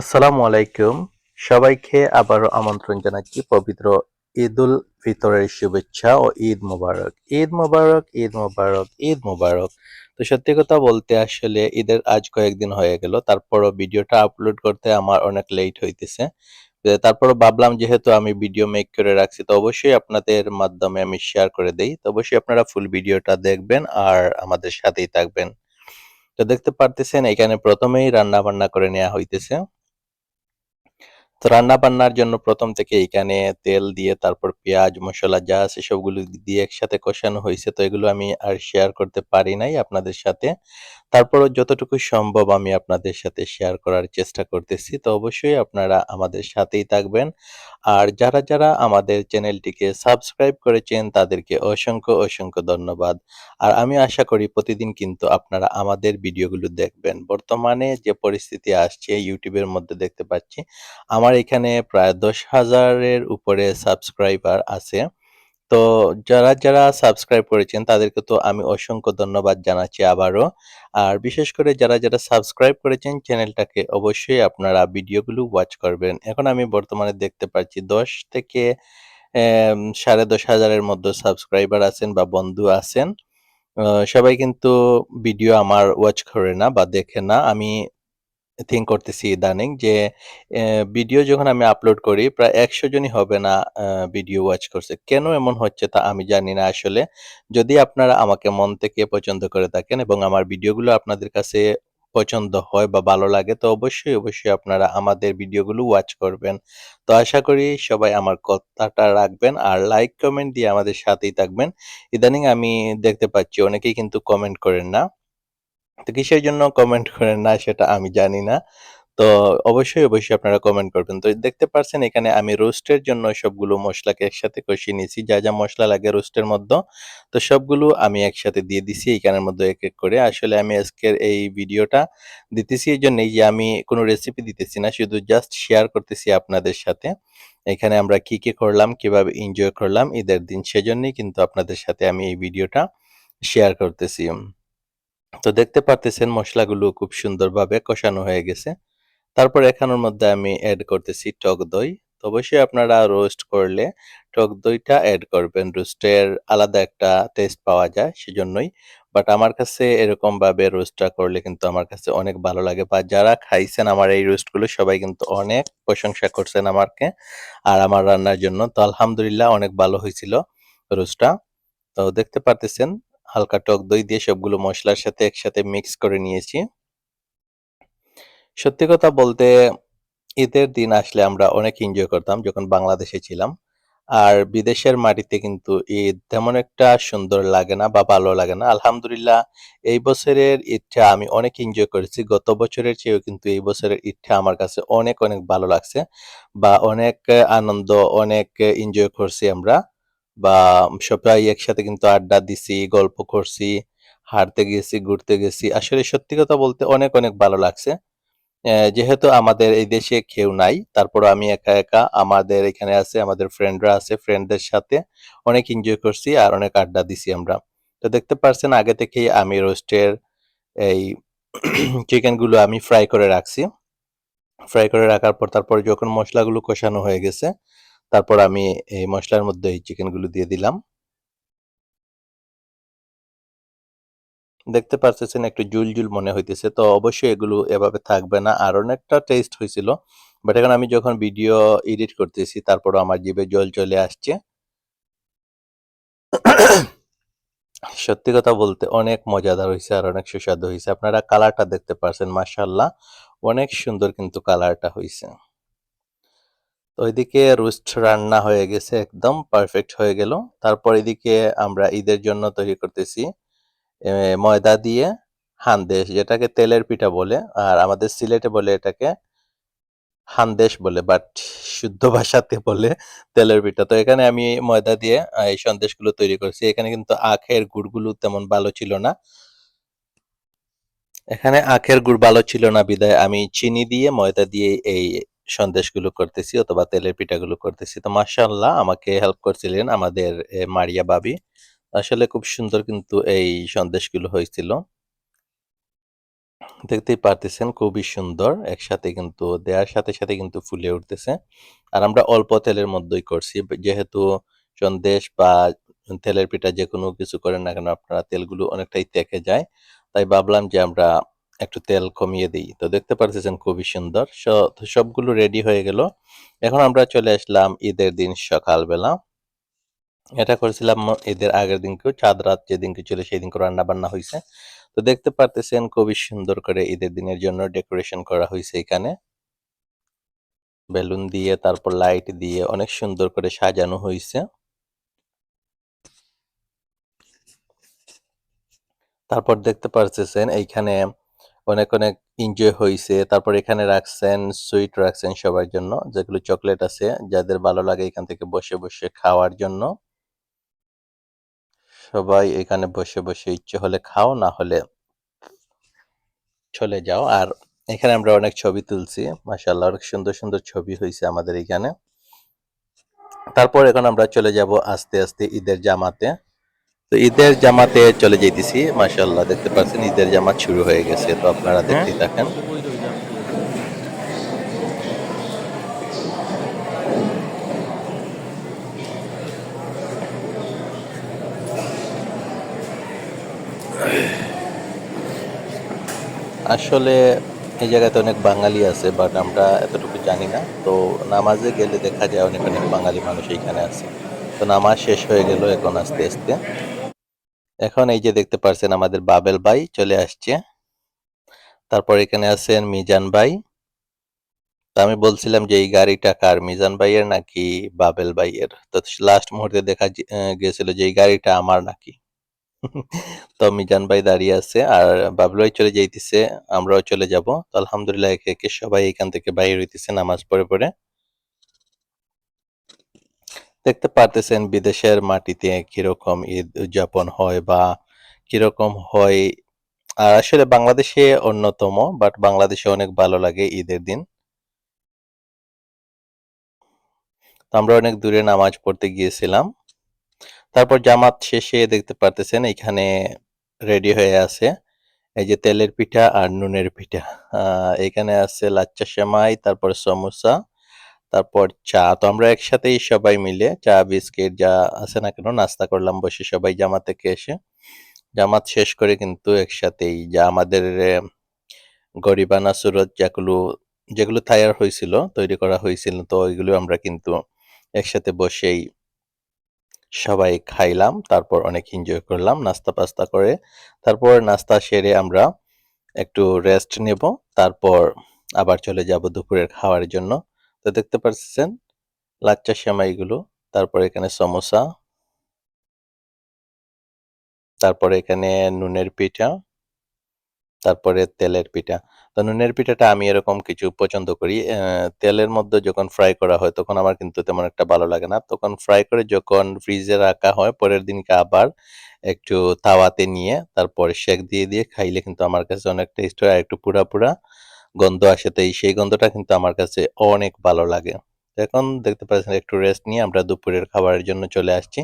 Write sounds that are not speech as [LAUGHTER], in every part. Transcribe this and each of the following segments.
আসসালামু আলাইকুম। সবাইকে আবারও আমন্ত্রণ জানাচ্ছি পবিত্র ঈদুল ফিতরের শুভেচ্ছা ও ঈদ মোবারক। ঈদ মোবারক ঈদ মোবারক ঈদ মোবারক। তো সত্যি কথা বলতে আসলে ঈদের আজ কয়েকদিন হয়ে গেল, তারপরও ভিডিওটা আপলোড করতে আমার অনেক লেট হইতেছে। তারপরও ভাবলাম যেহেতু আমি ভিডিও মেক করে রাখছি, তো অবশ্যই আপনাদের মাধ্যমে আমি শেয়ার করে দেই। তো অবশ্যই আপনারা ফুল ভিডিওটা দেখবেন আর আমাদের সাথেই থাকবেন। তো দেখতে পারতেছেন, এখানে প্রথমেই রান্না বান্না করে নেওয়া হইতেছে। তো রান্না বান্নার জন্য প্রথম থেকে এখানে তেল দিয়ে তারপর পেঁয়াজ, মশলা যা আছে সবগুলো দিয়ে একসাথে কষানো হয়েছে, তো এগুলো আমি আর শেয়ার করতে পারি নাই আপনাদের সাথে। তারপরও যতটুকু সম্ভব আমি আপনাদের সাথে শেয়ার করার চেষ্টা করতেছি, তো অবশ্যই আপনারা আমাদের সাথেই থাকবেন। আর যারা যারা আমাদের চ্যানেলটিকে সাবস্ক্রাইব করেছেন, তাদেরকে অসংখ্য অসংখ্য ধন্যবাদ। আর আমি আশা করি প্রতিদিন কিন্তু আপনারা আমাদের ভিডিওগুলো দেখবেন। বর্তমানে যে পরিস্থিতি আসছে, ইউটিউবের মধ্যে দেখতে পাচ্ছি, আমার এখানে প্রায় দশ হাজারের উপরে সাবস্ক্রাইবার আছে। তো যারা যারা সাবস্ক্রাইব করেছেন, তাদেরকে তো আমি অসংখ্য ধন্যবাদ জানাচ্ছি আবারও। আর বিশেষ করে যারা যারা সাবস্ক্রাইব করেছেন চ্যানেলটাকে অবশ্যই আপনারা ভিডিওগুলো ওয়াচ করবেন। এখন আমি বর্তমানে দেখতে পাচ্ছি দশ থেকে সাড়ে দশ হাজারের মধ্যে সাবস্ক্রাইবার আছেন বা বন্ধু আছেন। সবাই কিন্তু ভিডিও আমার ওয়াচ করে না বা দেখে না। আমি থিঙ্ক করতেছি ইদানিং যে ভিডিও যখন আমি আপলোড করি প্রায় একশো জনই হবে না ভিডিও ওয়াচ করছে। কেন এমন হচ্ছে তা আমি জানি না আসলে। যদি আপনারা আমাকে মন থেকে পছন্দ করে থাকেন এবং আমার ভিডিওগুলো আপনাদের কাছে পছন্দ হয় বা ভালো লাগে, তো অবশ্যই অবশ্যই আপনারা আমাদের ভিডিওগুলো ওয়াচ করবেন। তো আশা করি সবাই আমার কথাটা রাখবেন আর লাইক কমেন্ট দিয়ে আমাদের সাথেই থাকবেন। ইদানিং আমি দেখতে পাচ্ছি, অনেকেই কিন্তু কমেন্ট করেন না। তো কিসের জন্য কমেন্ট করেন না সেটা আমি জানি না। তো অবশ্যই, অবশ্যই আপনারা কমেন্ট করবেন। তো দেখতে পারছেন এখানে আমি রোস্টের জন্য সবগুলো মশলাকে একসাথে কষিয়ে নিয়েছি। যা, যা মশলা লাগে রোস্টের মধ্যে তো সবগুলো আমি একসাথে দিয়ে দিছি এইখানের মধ্যে এক, এক করে। আসলে আমি আজকের এই ভিডিওটা দিতেছি এই জন্যই যে আমি কোনো রেসিপি দিতেছি না। শুধু জাস্ট শেয়ার করতেছি আপনাদের সাথে। এখানে আমরা কি, কি করলাম, কীভাবে এনজয় করলাম ঈদের দিন সেজন্যই কিন্তু আপনাদের সাথে আমি এই ভিডিওটা শেয়ার করতেছি। তো দেখতে পারতেছেন মশলাগুলো খুব সুন্দরভাবে কষানো হয়ে গেছে। তারপর এখানের মধ্যে আমি এড করতেছি টক দই। তো অবশ্যই আপনারা রোস্ট করলে টক দইটা এড করবেন। রোস্টের আলাদা একটা টেস্ট পাওয়া যায় সেজন্যই। বাট আমার কাছে এরকমভাবে রোস্টটা করলে কিন্তু আমার কাছে অনেক ভালো লাগে বা যারা খাইছেন আমার এই রোস্টগুলো সবাই কিন্তু অনেক প্রশংসা করছেন আমাকে আর আমার রান্নার জন্য। তো আলহামদুলিল্লাহ অনেক ভালো হয়েছিল রোস্টটা। তো দেখতে পারতেছেন হালকা টক দই দিয়ে সবগুলো মশলার সাথে একসাথে মিক্স করে নিয়েছি। সত্যি কথা বলতে ঈদের দিন আসলে আমরা অনেক এনজয় করতাম যখন বাংলাদেশে ছিলাম। আর বিদেশের মাটিতে কিন্তু ঈদ তেমন একটা সুন্দর লাগে না বা ভালো লাগে না। আলহামদুলিল্লাহ এই বছরের ঈদটা আমি অনেক এনজয় করেছি। গত বছরের চেয়েও কিন্তু এই বছরের ঈদটা আমার কাছে অনেক, অনেক ভালো লাগছে। বা অনেক আনন্দ, অনেক এনজয় করছি আমরা। বা সবাই একসাথে কিন্তু আড্ডা দিছি, গল্প করছি, হাঁটতে গেছি, ঘুরতে গেছি। আসলে সত্যি কথা বলতে অনেক, অনেক ভালো লাগছে। যেহেতু আমাদের এই দেশে কেউ নাই, তারপরও আমি একা, একা আমাদের এখানে আছে, আমাদের ফ্রেন্ডরা আছে, ফ্রেন্ডদের সাথে অনেক এনজয় করছি আর অনেক আড্ডা দিছি আমরা। তো দেখতে পারছেন আগে থেকেই আমি রোস্টের এই [CLEARS THROAT] চিকেনগুলো আমি ফ্রাই করে রাখছি। ফ্রাই করে রাখার পর তারপরে যখন মশলাগুলো কষানো হয়ে গেছে, তারপর আমি এই মসলার মধ্যে এই চিকেনগুলো দিয়ে দিলাম। দেখতে পারতেছেন একটু জুল, জুল মনে হইতেছে। তো অবশ্যই এগুলো এভাবে থাকবে না। আর অনেকটা টেস্ট হয়েছিল বাট এখন আমি যখন ভিডিও এডিট করতেছি তারপরও আমার জিভে জল চলে আসছে। সত্যি কথা বলতে অনেক মজাদার হইছে আর অনেক সুস্বাদু হইছে। আপনারা কালারটা দেখতে পারছেন মাশাআল্লাহ। অনেক সুন্দর কিন্তু কালারটা হইছে। তো ওইদিকে রোস্ট রান্না হয়ে গেছে, একদম পারফেক্ট হয়ে গেল। তারপর এদিকে আমরা ঈদের জন্য তৈরি করতেছি ময়দা দিয়ে হানদেশ, যেটাকে তেলের পিঠা বলে। আর আমাদের সিলেটে বলে এটাকে হানদেশ বলে বাট শুদ্ধ ভাষাতে বলে তেলের পিঠা। তো এখানে আমি ময়দা দিয়ে এই সন্দেশগুলো তৈরি করছি। এখানে কিন্তু আখের গুড়গুলো তেমন ভালো ছিল না। এখানে আখের গুড় ভালো ছিল না বিদায় আমি চিনি দিয়ে ময়দা দিয়ে এই সন্দেশগুলো করতেছি অথবা তেলের পিঠাগুলো করতেছি। তো মাশাআল্লাহ আমাকে হেল্প করছিলেন আমাদের মারিয়া ভাবি। আসলে খুব সুন্দর কিন্তু এই সন্দেশগুলো হয়েছিল। দেখতেই পারতেছেন খুবই সুন্দর, একসাথে কিন্তু দেওয়ার সাথে সাথে কিন্তু ফুলে উঠতেছে আর আমরা অল্প তেলের মধ্যেই করছি যেহেতু সন্দেশ বা তেলের পিঠা যে কোনো কিছু করেন না কেন, আপনারা তেলগুলো অনেকটাই তেকে যায় তাই ভাবলাম যে আমরা একটু তেল কমিয়ে দিই। তো দেখতে পারতেছেন খুবই সুন্দর। সবগুলো রেডি হয়ে গেল। এখন আমরা চলে আসলাম ঈদের দিন সকালবেলা। এটা করেছিলাম ঈদের আগের দিনকেও, চাঁদ রাত যেদিনকে ছিল সেই দিনকে রান্না বান্না হয়েছে। তো দেখতে পারতেছেন খুবই সুন্দর করে ঈদের দিনের জন্য ডেকোরেশন করা হয়েছে এখানে। বেলুন দিয়ে, তারপর লাইট দিয়ে অনেক সুন্দর করে সাজানো হয়েছে। তারপর দেখতে পারতেছেন এইখানে অনেক অনেক এনজয় হয়েছে তারপর এখানে রাখছেন সুইট রাখছেন সবার জন্য, যেগুলো চকলেট আছে, যাদের ভালো লাগে এখান থেকে বসে বসে খাওয়ার জন্য। সবাই এখানে বসে বসে ইচ্ছে হলে খাও, না হলে চলে যাও। আর এখানে আমরা অনেক ছবি তুলছি, মাশাআল্লাহ, অনেক সুন্দর সুন্দর ছবি হয়েছে আমাদের এখানে। তারপর এখন আমরা চলে যাব আস্তে আস্তে ঈদের জামাতে। তো ঈদের জামাতে চলে যাইতেছি মাশাআল্লাহ দেখতে পাচ্ছেন ঈদের জামাত শুরু হয়ে গেছে তো আপনারা দেখতেই থাকেন। আসলে এই জায়গাতে অনেক বাঙালি আছে বাট আমরা এতটুকু জানি না। তো নামাজে গেলে দেখা যায় অনেক অনেক বাঙালি মানুষ এইখানে আছে। তো নামাজ শেষ হয়ে গেল এখন আস্তে আস্তে। এখন এই যে দেখতে পারছেন আমাদের বাবেল ভাই চলে আসছে। তারপর এখানে আছেন মিজান ভাই। তো আমি বলছিলাম যে এই গাড়িটা কার, মিজান ভাইয়ের নাকি বাবেল ভাইয়ের? তো লাস্ট মুহূর্তে দেখা গিয়েছিল যে এই গাড়িটা আমার নাকি। [LAUGHS] তো মিজান ভাই দাঁড়িয়ে আছে আর বাবলু ভাই চলে যাইতেছে, আমরাও চলে যাব। তো আলহামদুলিল্লাহ একে একে সবাই এখান থেকে বাইরে হইতেছে নামাজ পড়ে পড়ে। দেখতে পারতেছেন বিদেশের মাটিতে কীরকম ঈদ উদযাপন হয় বা কীরকম হয়। আর আসলে বাংলাদেশে অন্যতম বাট বাংলাদেশে অনেক ভালো লাগে ঈদের দিন। আমরা অনেক দূরে নামাজ পড়তে গিয়েছিলাম। তারপর জামাত শেষে দেখতে পারতেছেন এখানে রেডি হয়ে আছে। এই যে তেলের পিঠা আর নুনের পিঠা। এখানে আছে লাচ্চা সেমাই, তারপর সমোসা তারপর চা। তো আমরা একসাথেই সবাই মিলে চা, বিস্কিট যা আছে না কেন নাস্তা করলাম, বসে সবাই জামাত থেকে এসে। জামাত শেষ করে কিন্তু একসাথেই যা আমাদের গরিবানা সুরত যেগুলো যেগুলো তৈরি হয়েছিল, তৈরি করা হয়েছিল, তো ওইগুলো আমরা কিন্তু একসাথে বসেই সবাই খাইলাম। তারপর অনেক এনজয় করলাম, নাস্তা পাস্তা করে। তারপর নাস্তা সেরে আমরা একটু রেস্ট নেব। তারপর আবার চলে যাব দুপুরের খাওয়ার জন্য। তো দেখতে পাচ্ছেন লাচ্চা সেমাইগুলো, তারপর এখানে সমোসা। তারপরে এখানে নুনের পিঠা। তারপরে তেলের পিঠা। তো নুনের পিঠাটা আমি এরকম কিছু পছন্দ করি। তেলের মধ্যে যখন ফ্রাই করা হয়, তখন আমার কিন্তু তেমন একটা ভালো লাগে না। তখন ফ্রাই করে যখন ফ্রিজে রাখা হয়, পরের দিনকে আবার একটু তাওয়াতে নিয়ে, তারপরে শেক দিয়ে দিয়ে খাইলে কিন্তু আমার কাছে অনেক টেস্ট হয়। আর একটু পুরা পুরা গন্ধ আসে, তো সেই গন্ধটা কিন্তু আমার কাছে অনেক ভালো লাগে। এখন দেখতে পাচ্ছেন, একটু রেস্ট নিয়ে আমরা দুপুরের খাবারের জন্য চলে আসছি।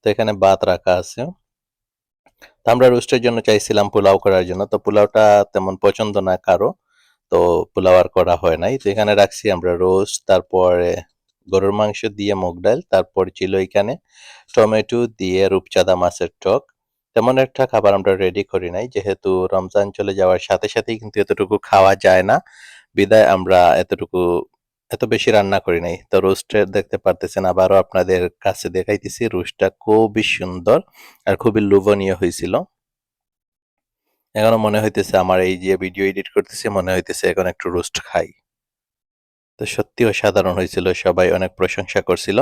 তো এখানে ভাত রাখা আছে। তো আমরা রোস্টের জন্য চাইছিলাম পোলাও করার জন্য। তো পোলাওটা তেমন পছন্দ না কারও। তো পোলাও আর করা হয় নাই। তো এখানে রাখছি আমরা রোস্ট তারপরে গরুর মাংস দিয়ে মুগ ডাল, তারপর ছিল এখানে টমেটো দিয়ে রূপচাঁদা মাছের টক। তেমন একটা খাবার আমরা রেডি করি নাই। যেহেতু রমজান চলে যাওয়ার সাথে সাথেই কিন্তু এতটুকু খাওয়া যায় না। বিদায় আমরা এতটুকু, এত বেশি রান্না করি নাই। তো রোস্টের দেখতে পারতেছেন আবারও আপনাদের কাছে দেখাইতেছি রোস্টটা খুবই সুন্দর আর খুবই লোভনীয় হয়েছিল। এখনও মনে হইতেছে আমার এই যে ভিডিও এডিট করতেছি, মনে হইতেছে এখন একটু রোস্ট খাই। তো সত্যি অসাধারণ হয়েছিল, সবাই অনেক প্রশংসা করছিল।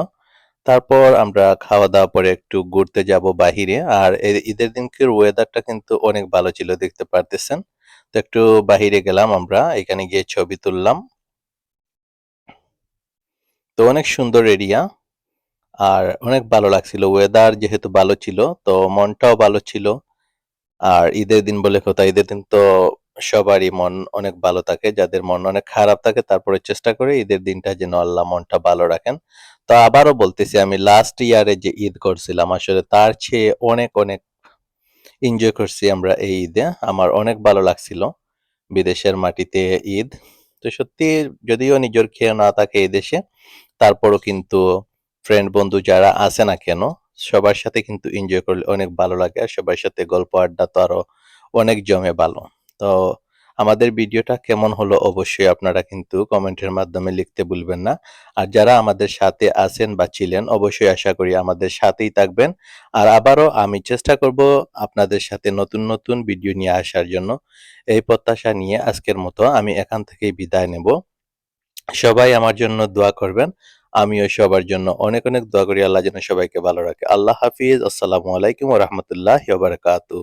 তারপর আমরা খাওয়া দাওয়া পরে একটু ঘুরতে যাব বাহিরে। আর ঈদের দিনকের ওয়েদারটা কিন্তু অনেক ভালো ছিল, দেখতে পারতেছেন। তো একটু বাহিরে গেলাম আমরা, এখানে গিয়ে ছবি তুললাম। তো অনেক সুন্দর এরিয়া আর অনেক ভালো লাগছিল। ওয়েদার যেহেতু ভালো ছিল, তো মনটাও ভালো ছিল। আর ঈদের দিন বলে কথা, ঈদের দিন তো সবারই মন অনেক ভালো থাকে, যাদের মন অনেক খারাপ থাকে তারপরে চেষ্টা করে ঈদের দিনটা যেন আল্লাহ মনটা ভালো রাখেন। তো আবারও বলতেছি, আমি লাস্ট ইয়ারে যে ঈদ করছিলাম, আসলে তার চেয়ে অনেক অনেক এনজয় করছি আমরা এই ঈদে। আমার অনেক ভালো লাগছিল বিদেশের মাটিতে ঈদ। তো সত্যি যদিও নিজের খেয়ে না থাকে এই দেশে, তারপরও কিন্তু ফ্রেন্ড বন্ধু যারা আছে না কেন, সবার সাথে কিন্তু এনজয় করলে অনেক ভালো লাগে। আর সবার সাথে গল্প আড্ডা তো আরও অনেক জমে ভালো। তো আমাদের ভিডিওটা কেমন হলো অবশ্যই আপনারা কিন্তু কমেন্টের মাধ্যমে লিখতে ভুলবেন না। আর যারা আমাদের সাথে আছেন বা ছিলেন, অবশ্যই আশা করি আমাদের সাথেই থাকবেন। আর আবারও আমি চেষ্টা করব আপনাদের সাথে নতুন নতুন ভিডিও নিয়ে আসার জন্য। এই প্রত্যাশা নিয়ে আজকের মতো আমি এখান থেকেই বিদায় নেব। সবাই আমার জন্য দোয়া করবেন। আমিও সবার জন্য অনেক অনেক দোয়া করি। আল্লাহ যেন সবাইকে ভালো রাখে। আল্লাহ হাফিজ। আসসালামু আলাইকুম রহমতুল্লাহ বারকাতু